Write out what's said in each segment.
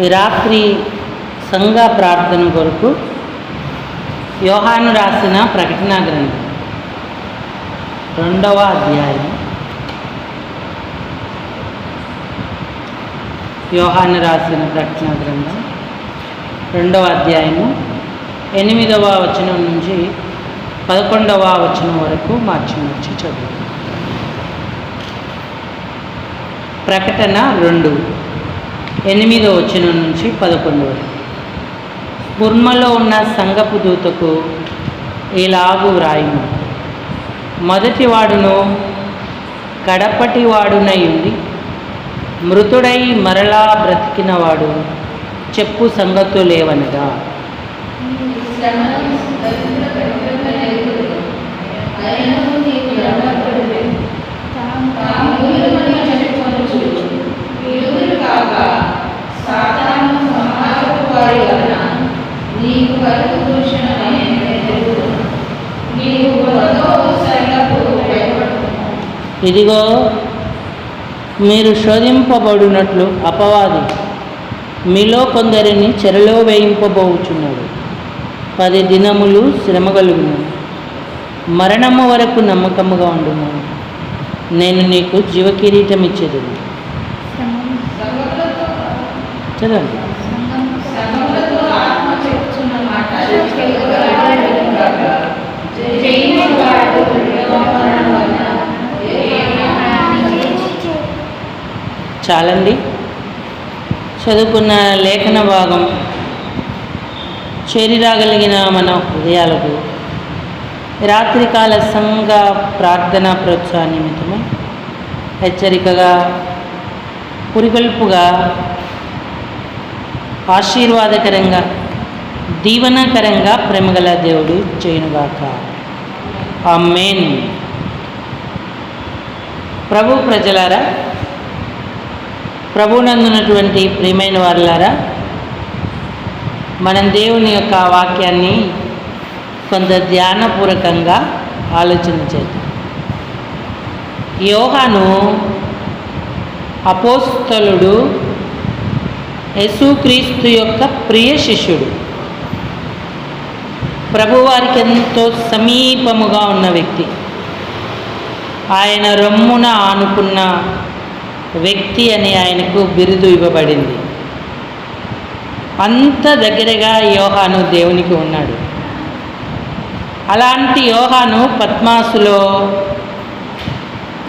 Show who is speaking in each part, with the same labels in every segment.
Speaker 1: ఈ రాత్రి సంఘ ప్రార్థన కొరకు యోహాను రాసిన ప్రకటన గ్రంథం. రెండవ అధ్యాయం. యోహాను రాసిన ప్రకటన గ్రంథం. రెండవ అధ్యాయము. ఎనిమిదవ వచనం నుంచి పదకొండవ వచనం వరకు మార్చి మార్చి చదువు. ప్రకటన రెండు. ఎనిమిదో వచనం నుంచి పదకొండు వరకు. ఉన్న సంగపు దూతకు ఇలాగు వ్రాయము? మొదటివాడును కడపటి ఉండి మృతుడై మరలా బ్రతికినవాడు చెప్పు సంగతులేవనగా
Speaker 2: నీకు కలుగు దూషణమే నీవు బుర్రతో సైలకు భయపడుతున్నావు
Speaker 1: ఇదిగో మీరు శోధింపబడినట్లు అపవాది. మీలో కొందరిని చెరలో వేయింపబోచున్నాడు. పది దినములు శ్రమ కలుగును మరణము వరకు నమ్మకముగా ఉండును నేను నీకు జీవకిరీటం ఇచ్చేది చదవండి
Speaker 2: సంగములతో ఆత్మ చెప్పుచున్న మాట జయించు వాడు మరణం వలన
Speaker 1: చాలండి. చదువుకున్న లేఖన భాగం. చేరిరాగలిగిన మన హృదయాలకు రాత్రికాల సంఘ ప్రార్థన ప్రోత్సాహ నిమిత్తమై హెచ్చరికగా పురిగొల్పుగా ఆశీర్వాదకరంగా దీవనకరంగా ప్రేమగల దేవుడు చేయునుగాక. మెయిన్ ప్రభు ప్రజలారా ప్రభునందున్నటువంటి ప్రియమైన వారులారా మనం దేవుని యొక్క వాక్యాన్ని కొంత ధ్యానపూర్వకంగా ఆలోచన చేద్దాం. యోహాను అపోస్తలుడు యేసుక్రీస్తు యొక్క ప్రియ శిష్యుడు. ప్రభువారికి ఎంతో సమీపముగా ఉన్న వ్యక్తి. ఆయన రొమ్మున ఆనుకున్న వ్యక్తి అని ఆయనకు బిరుదు ఇవ్వబడింది. అంత దగ్గరగా యోహాను దేవునికి ఉన్నాడు. అలాంటి యోహాను పద్మాసులో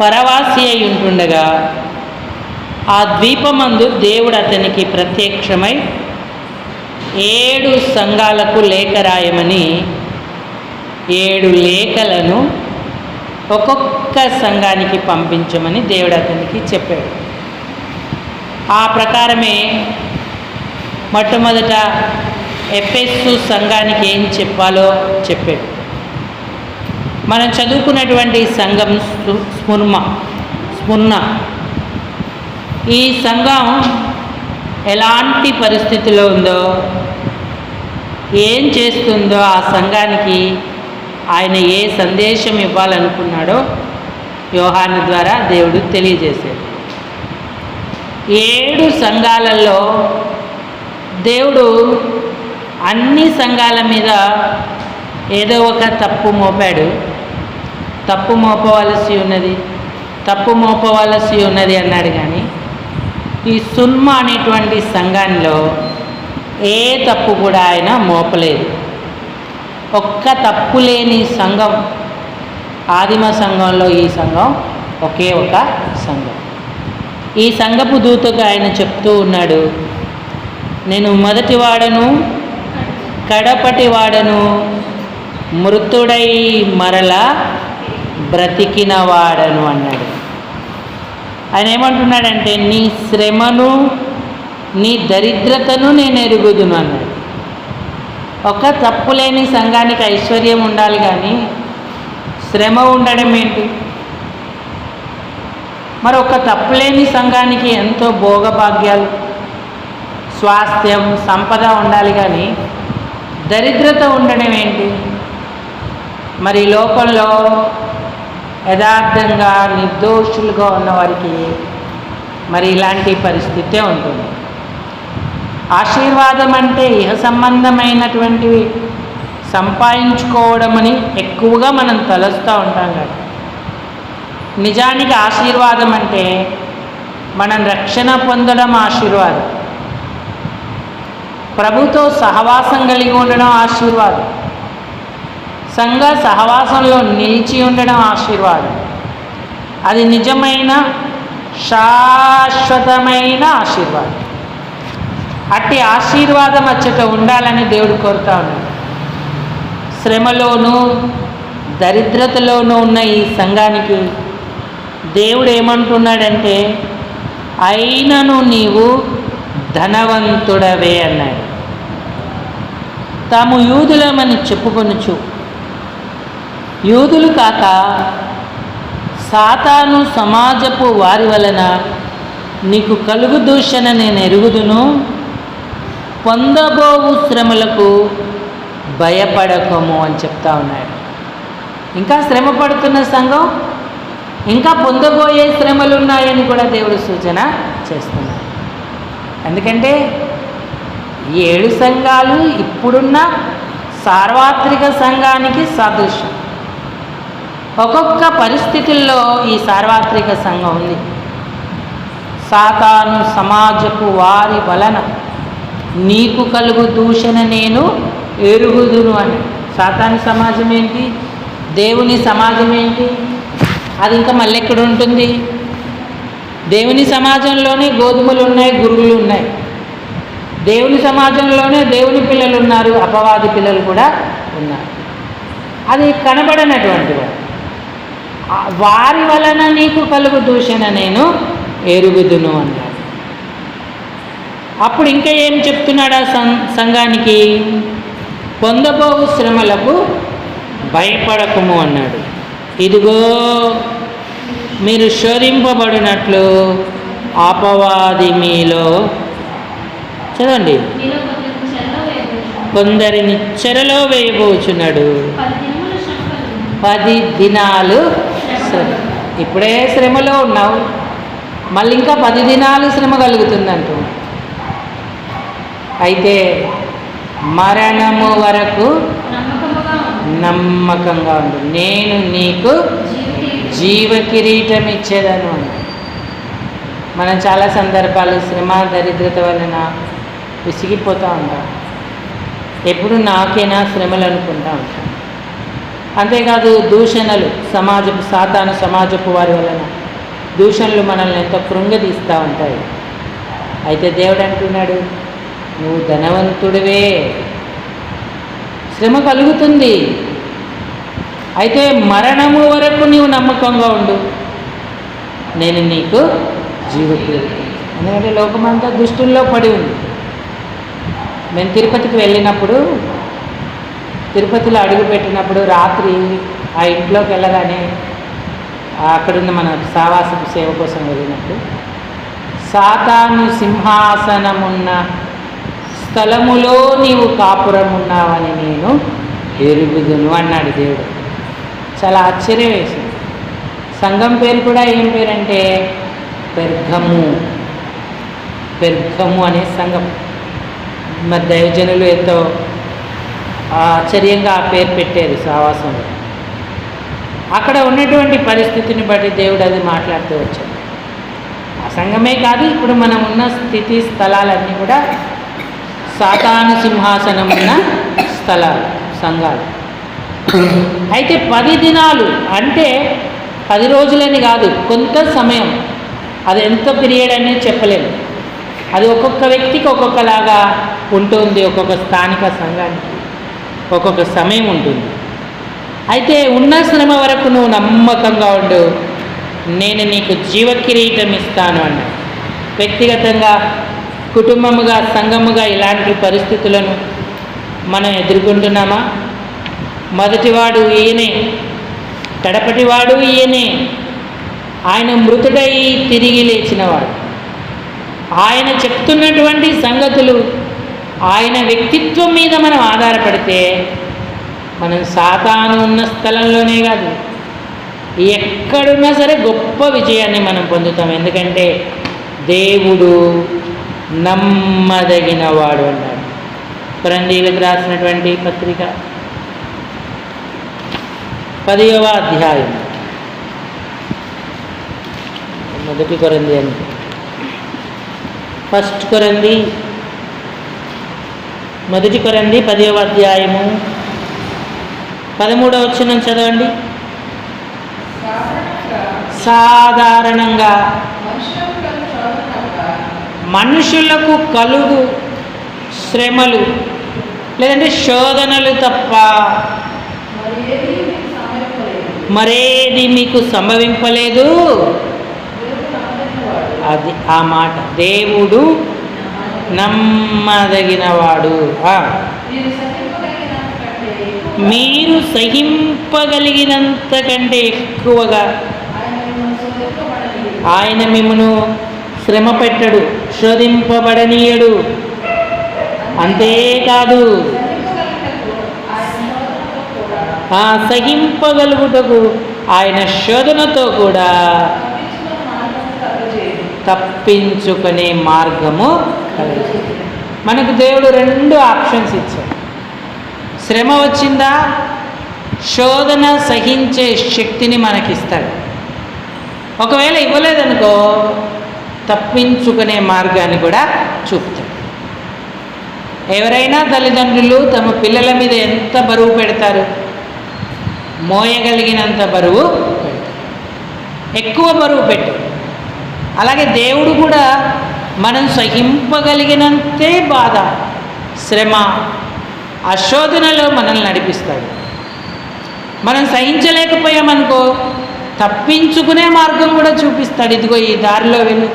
Speaker 1: పరవాసి అయి ఉంటుండగా ఆ ద్వీపమందు దేవుడు అతనికి ప్రత్యక్షమై ఏడు సంఘాలకు లేఖ రాయమని ఏడు లేఖలను ఒక్కొక్క సంఘానికి పంపించమని దేవుడు అతనికి చెప్పాడు. ఆ ప్రకారమే మొట్టమొదట ఎఫ్ఎస్సు సంఘానికి ఏం చెప్పాలో చెప్పాడు. మనం చదువుకున్నటువంటి సంఘం స్ఫు- స్ఫుర్మ ఈ సంఘం ఎలాంటి పరిస్థితిలో ఉందో ఏం చేస్తుందో ఆ సంఘానికి ఆయన ఏ సందేశం ఇవ్వాలనుకున్నాడో యోహాను ద్వారా దేవుడు తెలియజేశాడు. ఏడు సంఘాలలో దేవుడు అన్ని సంఘాల మీద ఏదో ఒక తప్పు మోపాడు. తప్పు మోపవలసి ఉన్నది తప్పు మోపవలసి ఉన్నది అన్నాడు కానీ ఈ సున్మ అనేటువంటి సంఘంలో ఏ తప్పు కూడా ఆయన మోపలేదు. ఒక్క తప్పు లేని సంఘం ఆదిమ సంఘంలో ఈ సంఘం ఒకే ఒక సంఘం. ఈ సంఘపు దూతకు ఆయన చెప్తూ ఉన్నాడు నేను మొదటి వాడను కడపటి వాడను మృతుడై మరల బ్రతికిన వాడను అన్నాడు. ఆయన ఏమంటున్నాడంటే నీ శ్రమను నీ దరిద్రతను నేను ఎరుగుదును అన్నాడు. ఒక తప్పు లేని సంఘానికి ఐశ్వర్యం ఉండాలి కానీ శ్రమ ఉండడం ఏంటి? మరి ఒక తప్పు లేని సంఘానికి ఎంతో భోగభాగ్యాలు స్వాస్థ్యం సంపద ఉండాలి కానీ దరిద్రత ఉండడం ఏంటి? మరి లోకంలో యథార్థంగా నిర్దోషులుగా ఉన్నవారికి మరి ఇలాంటి పరిస్థితే ఉంటుంది. ఆశీర్వాదం అంటే ఇహ సంబంధమైనటువంటివి సంపాదించుకోవడం అని ఎక్కువగా మనం తలుస్తూ ఉంటాం కదా. నిజానికి ఆశీర్వాదం అంటే మనం రక్షణ పొందడం ఆశీర్వాదం. ప్రభుతో సహవాసం కలిగి ఉండడం ఆశీర్వాదం. సంఘ సహవాసంలో నిలిచి ఉండడం ఆశీర్వాదం. అది నిజమైన శాశ్వతమైన ఆశీర్వాదం. అట్టి ఆశీర్వాదం అచ్చట ఉండాలని దేవుడు కోరుతా ఉన్నాడు. శ్రమలోనూ దరిద్రతలోనూ ఉన్న ఈ సంఘానికి దేవుడు ఏమంటున్నాడంటే అయినను నీవు ధనవంతుడవే అన్నాడు. తాము యూదులమని చెప్పుకొనుచు యూదులు కాక సాతాను సమాజపు వారి వలన నీకు కలుగు దూషణ నేను ఎరుగుదును? పొందబోవు శ్రమలకు భయపడకము అని చెప్తా ఉన్నాడు. ఇంకా శ్రమ పడుతున్న సంఘం ఇంకా పొందబోయే శ్రమలు ఉన్నాయని కూడా దేవుడు సూచన చేస్తున్నాడు. ఎందుకంటే ఏడు సంఘాలు ఇప్పుడున్న సార్వత్రిక సంఘానికి సదృశ్యం. ఒక్కొక్క పరిస్థితుల్లో ఈ సార్వత్రిక సంఘం ఉంది. సాతాను సమాజపు వారి వలన నీకు కలుగు దూషణ నేను ఎరుగుదును అని. సాతాను సమాజం ఏంటి? దేవుని సమాజం ఏంటి? అది ఇంకా మళ్ళీ ఎక్కడ ఉంటుంది? దేవుని సమాజంలోనే గోధుమలు ఉన్నాయి గురువులు ఉన్నాయి. దేవుని సమాజంలోనే దేవుని పిల్లలు ఉన్నారు అపవాది పిల్లలు కూడా ఉన్నారు. అది కనబడనటువంటి వారి. వలన నీకు కలుగు దూషణ నేను ఎరుగుదును అన్నాడు అప్పుడు ఇంకా ఏం చెప్తున్నాడు ఆ సంఘానికి? పొందబోవు శ్రమలకు భయపడకము అన్నాడు. ఇదిగో మీరు శోధింపబడినట్లు అపవాది మీలో చదవండి. కొందరిని చెరలో వేయబోచున్నాడు.
Speaker 2: పది
Speaker 1: పది దినాలు శ్రమ. ఇప్పుడే శ్రమలో ఉన్నావు. మళ్ళీ ఇంకా పది దినాలు శ్రమ కలుగుతుందంటూ. అయితే మరణము వరకు నమ్మకంగా ఉండు. నేను నీకు
Speaker 2: జీవితం
Speaker 1: జీవ కిరీటం ఇచ్చేదను మనం చాలా సందర్భాలు శ్రమ దరిద్రత వలన విసిగిపోతూ ఉంటాం. ఎప్పుడు నాకేనా శ్రమలు అనుకుంటా ఉంటాం. అంతేకాదు దూషణలు సమాజపు సాతాను సమాజపు వారి వలన దూషణలు మనల్ని ఎంతో కృంగదీస్తూ ఉంటాయి. అయితే దేవుడు అంటున్నాడు నువ్వు ధనవంతుడివే. శ్రమ కలుగుతుంది. అయితే మరణము వరకు నీవు నమ్మకంగా ఉండు. నేను నీకు జీవితం ఎందుకంటే లోకమంతా దుష్టుల్లో పడి ఉంది. మేము తిరుపతికి వెళ్ళినప్పుడు తిరుపతిలో అడుగు పెట్టినప్పుడు రాత్రి ఆ ఇంట్లోకి వెళ్ళగానే అక్కడున్న మన సావాసపు సేవ కోసం వెళ్ళినప్పుడు సాతాను సింహాసనమున్న స్థలములో నీవు కాపురం ఉన్నావని నేను ఎరుగుదును అన్నాడు దేవుడు. చాలా ఆశ్చర్యం వేసింది. సంఘం పేరు కూడా ఏం పేరంటే పెర్గము. పెర్గము అనే సంఘం. మరి దైవజనులు ఎంతో ఆశ్చర్యంగా ఆ పేరు పెట్టారు సావాసంలో. అక్కడ ఉన్నటువంటి పరిస్థితిని బట్టి దేవుడు అది మాట్లాడుతూ వచ్చాడు. ఆ సంఘమే కాదు ఇప్పుడు మనం ఉన్న స్థితి స్థలాలన్నీ కూడా సాతాను సింహాసనం ఉన్న స్థలాలు సంఘాలు. అయితే పది దినాలు అంటే పది రోజులని కాదు కొంత సమయం. అది ఎంత పీరియడ్ అనేది చెప్పలేము. అది ఒక్కొక్క వ్యక్తికి ఒక్కొక్కలాగా ఉంటుంది ఒక్కొక్క స్థానిక సంఘానికి ఒక్కొక్క సమయం ఉంటుంది. అయితే ఉన్న శ్రమ వరకు నువ్వు నమ్మకంగా ఉండు. నేను నీకు జీవ కిరీటం ఇస్తాను అన్నాడు. వ్యక్తిగతంగా కుటుంబముగా సంఘముగా ఇలాంటి పరిస్థితులను మనం ఎదుర్కొంటున్నామా? మొదటివాడు ఈయనే తడపటివాడు ఈయనే. ఆయన మృతుడై తిరిగి లేచినవాడు. ఆయన చెప్తున్నటువంటి సంగతులు ఆయన వ్యక్తిత్వం మీద మనం ఆధారపడితే మనం సాతాను ఉన్న స్థలంలోనే కాదు ఎక్కడున్నా సరే గొప్ప విజయాన్ని మనం పొందుతాం. ఎందుకంటే దేవుడు నమ్మదగిన వాడు అన్నాడు కొరందీలకు రాసినటువంటి పత్రిక పదియవ అధ్యాయం. మొదటి కొరంది అని ఫస్ట్ కొరంది మొదటి కొరంది పదియవ అధ్యాయము. పదమూడవ వచ్చిన చదవండి. సాధారణంగా మనుషులకు కలుగు శ్రమలు లేదంటే శోధనలు తప్ప మరేది మీకు సంభవింపలేదు? అది ఆ మాట. దేవుడు నమ్మదగినవాడు. మీరు సహింపగలిగినంత కంటే ఎక్కువగా ఆయన మిమ్మను శ్రమ పెట్టడు శోధింపబడనీయడు. అంతేకాదు ఆ సహింపగలుగుటకు ఆయన శోధనతో కూడా తప్పించుకునే మార్గము మనకు దేవుడు రెండు ఆప్షన్స్ ఇచ్చాడు. శ్రమ వచ్చిందా? శోధన సహించే శక్తిని మనకిస్తాడు. ఒకవేళ ఇవ్వలేదనుకో తప్పించుకునే మార్గాన్ని కూడా చూపుతాడు. ఎవరైనా తల్లిదండ్రులు తమ పిల్లల మీద ఎంత బరువు పెడతారు? మోయగలిగినంత బరువు పెడతారు. ఎక్కువ బరువు పెట్టు అలాగే దేవుడు కూడా మనం సహింపగలిగినంతే బాధ శ్రమ అశోధనలో మనల్ని నడిపిస్తాడు. మనం సహించలేకపోయామనుకో తప్పించుకునే మార్గం కూడా చూపిస్తాడు. ఇదిగో ఈ దారిలో వెళ్ళి.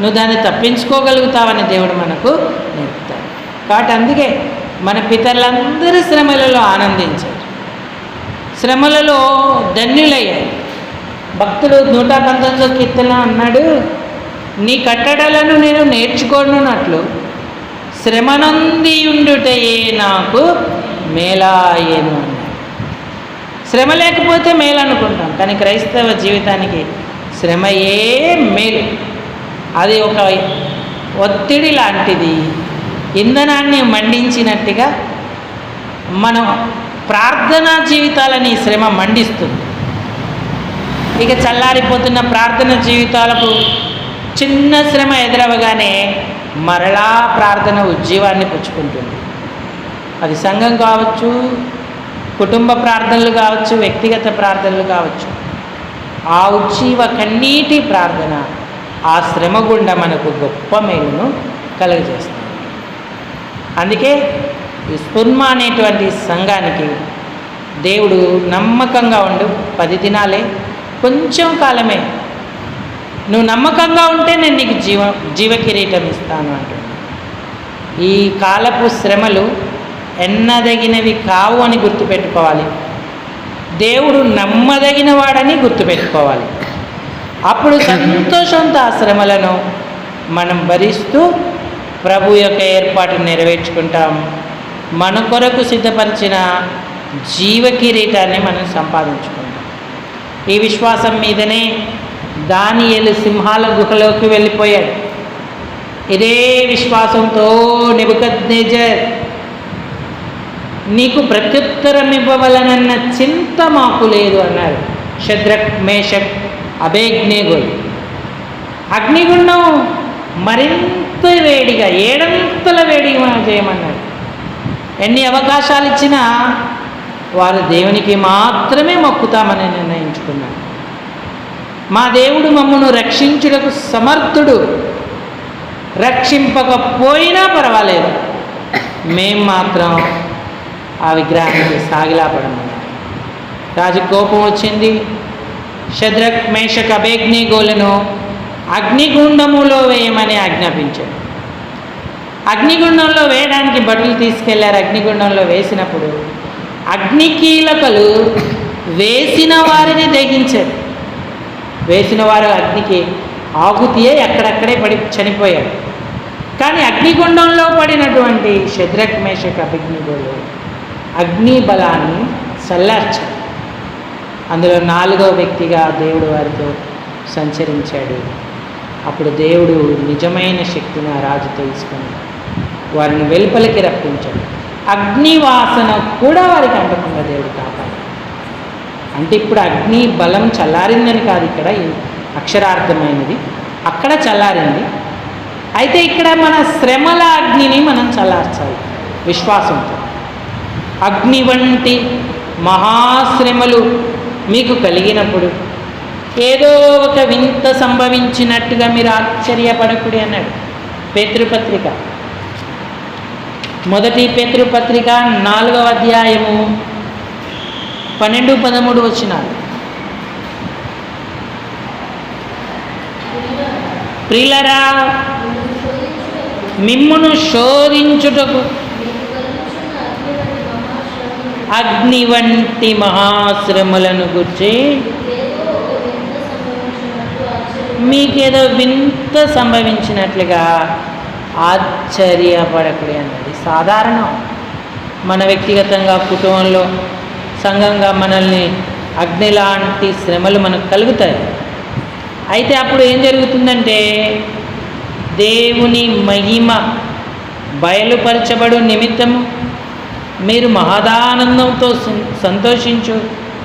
Speaker 1: నువ్వు దాన్ని తప్పించుకోగలుగుతావని దేవుడు మనకు నేర్పుతాడు. కాబట్టి అందుకే మన పితరులందరూ శ్రమలలో ఆనందించారు. శ్రమలలో ధన్యులయ్యారు. భక్తుడు నూట పంతొమ్మిదో కీర్తన అన్నాడు నీ కట్టడలను నేను నేర్చుకోనున్నట్లు శ్రమనంది ఉండుటయే నాకు మేలాయేను శ్రమ లేకపోతే మేలు అనుకుంటాం కానీ క్రైస్తవ జీవితానికి శ్రమయే మేలు. అది ఒక ఒత్తిడి లాంటిది. ఇంధనాన్ని మండించినట్టుగా మనం ప్రార్థనా జీవితాలని శ్రమ మండిస్తుంది. ఇక చల్లారిపోతున్న ప్రార్థన జీవితాలకు చిన్న శ్రమ ఎదురవగానే మరలా ప్రార్థన ఉజ్జీవాన్ని పుచ్చుకుంటుంది. అది సంఘం కావచ్చు కుటుంబ ప్రార్థనలు కావచ్చు వ్యక్తిగత ప్రార్థనలు కావచ్చు. ఆ ఉజ్జీవ కన్నీటి ప్రార్థన ఆ శ్రమ గుండా మనకు గొప్ప మేలును కలుగజేస్తుంది. అందుకే ఈ స్పుర్మ అనేటువంటి సంఘానికి దేవుడు నమ్మకంగా ఉండు. పది దినాలే కొంచెం కాలమే. నువ్వు నమ్మకంగా ఉంటే నేను నీకు జీవ జీవ కిరీటం ఇస్తాను అంటున్నాను ఈ కాలపు శ్రమలు ఎన్నదగినవి కావు అని గుర్తుపెట్టుకోవాలి. దేవుడు నమ్మదగిన వాడని గుర్తుపెట్టుకోవాలి. అప్పుడు సంతోషంతో ఆ శ్రమలను మనం భరిస్తూ ప్రభు యొక్క ఏర్పాటును నెరవేర్చుకుంటాం. మన కొరకు సిద్ధపరిచిన జీవ కిరీటాన్ని మనం సంపాదించుకుంటాం. ఈ విశ్వాసం మీదనే దానియలు సింహాల గుహలోకి వెళ్ళిపోయాడు. ఇదే విశ్వాసంతో నెబుకద్నేజర్ నీకు ప్రత్యుత్తరం ఇవ్వవలనన్న చింత మాకు లేదు అన్నారు శద్రక్ మేషక్ అభేజ్ఞేగులు అగ్నిగుండం మరింత వేడిగా ఏడంతల వేడిగా చేయమన్నాడు. ఎన్ని అవకాశాలు ఇచ్చినా వారు దేవునికి మాత్రమే మొక్కుతామని నిర్ణయించుకున్నాడు మా దేవుడు మమ్మను రక్షించుటకు సమర్థుడు. రక్షింపకపోయినా పర్వాలేదు. మేం మాత్రం ఆ విగ్రహానికి సాగిలాపడమన్నారు రాజు కోపం వచ్చింది. శద్రక్ మేషక్ అభేగ్ని గోలను అగ్నిగుండములో వేయమని ఆజ్ఞాపించాడు. అగ్నిగుండంలో వేయడానికి బట్టలు తీసుకెళ్ళారు. అగ్నిగుండంలో వేసినప్పుడు అగ్ని కీలకలు వేసిన వారిని దగించారు వేసిన వారు అగ్నికి ఆహుతియే అక్కడక్కడే పడి చనిపోయారు. కానీ అగ్నిగుండంలో పడినటువంటి శద్రక్ మేషక్ అభిజ్ఞులు అగ్ని బలాన్ని చల్లార్చారు. అందులో నాలుగో వ్యక్తిగా దేవుడు వారితో సంచరించాడు. అప్పుడు దేవుడు నిజమైన శక్తిని ఆ రాజు తెలుసుకుని వారిని వెలుపలికి రప్పించాడు. అగ్నివాసన కూడా వారికి అందకుండా దేవుడు కాపాడు అంటే ఇప్పుడు అగ్ని బలం చల్లారిందని కాదు ఇక్కడ అక్షరార్థమైనది. అక్కడ చల్లారింది. అయితే ఇక్కడ మన శ్రమల అగ్నిని మనం చల్లార్చాలి విశ్వాసంతో. అగ్ని వంటి మహాశ్రమలు మీకు కలిగినప్పుడు. ఏదో ఒక వింత సంభవించినట్టుగా మీరు ఆశ్చర్యపడకుడి అన్నాడు పేతృపత్రిక. మొదటి పేతృపత్రిక నాలుగవ అధ్యాయము పన్నెండు పదమూడు వచ్చినారు ప్రిలరా మిమ్మును శోధించుటకు అగ్ని వంటి మహాశ్రమలను గుర్చి మీకేదో వింత సంభవించినట్లుగా ఆశ్చర్యపడకుడి అన్నది. సాధారణం. మన వ్యక్తిగతంగా కుటుంబంలో సంఘంగా మనల్ని అగ్ని లాంటి శ్రమలు మనకు కలుగుతాయి. అయితే అప్పుడు ఏం జరుగుతుందంటే దేవుని మహిమ బయలుపరచబడు నిమిత్తము మీరు మహదానందంతో సంతోషించు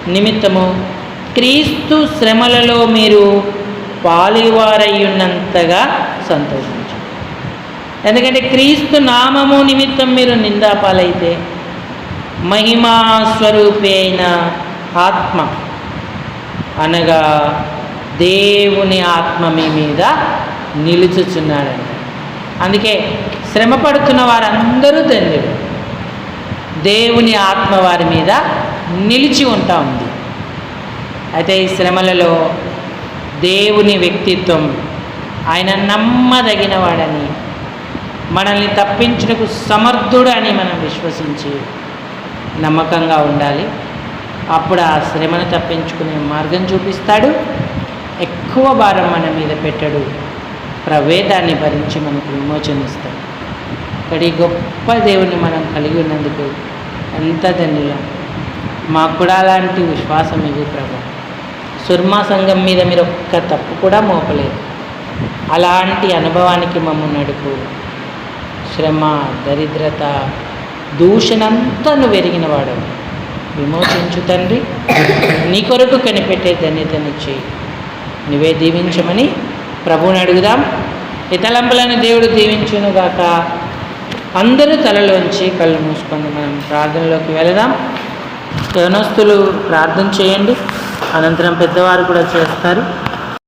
Speaker 1: నిమిత్తము క్రీస్తు శ్రమలలో మీరు పాలివారయ్యున్నంతగా సంతోషించు. ఎందుకంటే క్రీస్తు నామము నిమిత్తం మీరు నిందాపాలైతే మహిమా స్వరూపి ఆత్మ అనగా దేవుని ఆత్మ మీ మీద నిలుచుచున్నాడండి అందుకే శ్రమ పడుతున్న వారందరూ ధన్యుడు దేవుని ఆత్మ వారి మీద నిలిచి ఉంటా ఉంది. అయితే ఈ శ్రమలలో దేవుని వ్యక్తిత్వం ఆయన నమ్మదగిన వాడని మనల్ని తప్పించుటకు సమర్థుడు అని మనం విశ్వసించి నమ్మకంగా ఉండాలి. అప్పుడు ఆ శ్రమను తప్పించుకునే మార్గం చూపిస్తాడు. ఎక్కువ భారం మన మీద పెట్టడు. ప్రవేదాన్ని భరించి మనకు విమోచనిస్తాడు ఇక్కడ ఈ గొప్ప దేవుని మనం కలిగి ఉన్నందుకు ఎంత ధన్యులం. మాకు కూడా అలాంటి విశ్వాసం ఇవి ప్రభు. సుర్మా సంఘం మీద మీరు ఒక్క తప్పు కూడా మోపలేదు. అలాంటి అనుభవానికి మమ్మల్ని నడుపు శ్రమ దరిద్రత దూషణంతా నువ్వు ఎరిగిన వాడు విమోచించు తండ్రి. నీ కొరకు కనిపెట్టే ధన్యతనిచ్చి నువ్వే దీవించమని ప్రభువుని అడుగుదాం. ఇతలంపులను దేవుడు దీవించునుగాక. అందరూ తలలోంచి కళ్ళు మూసుకొని మనం ప్రార్థనలోకి వెళదాం. యవనస్తులు ప్రార్థన చేయండి. అనంతరం పెద్దవారు కూడా చేస్తారు.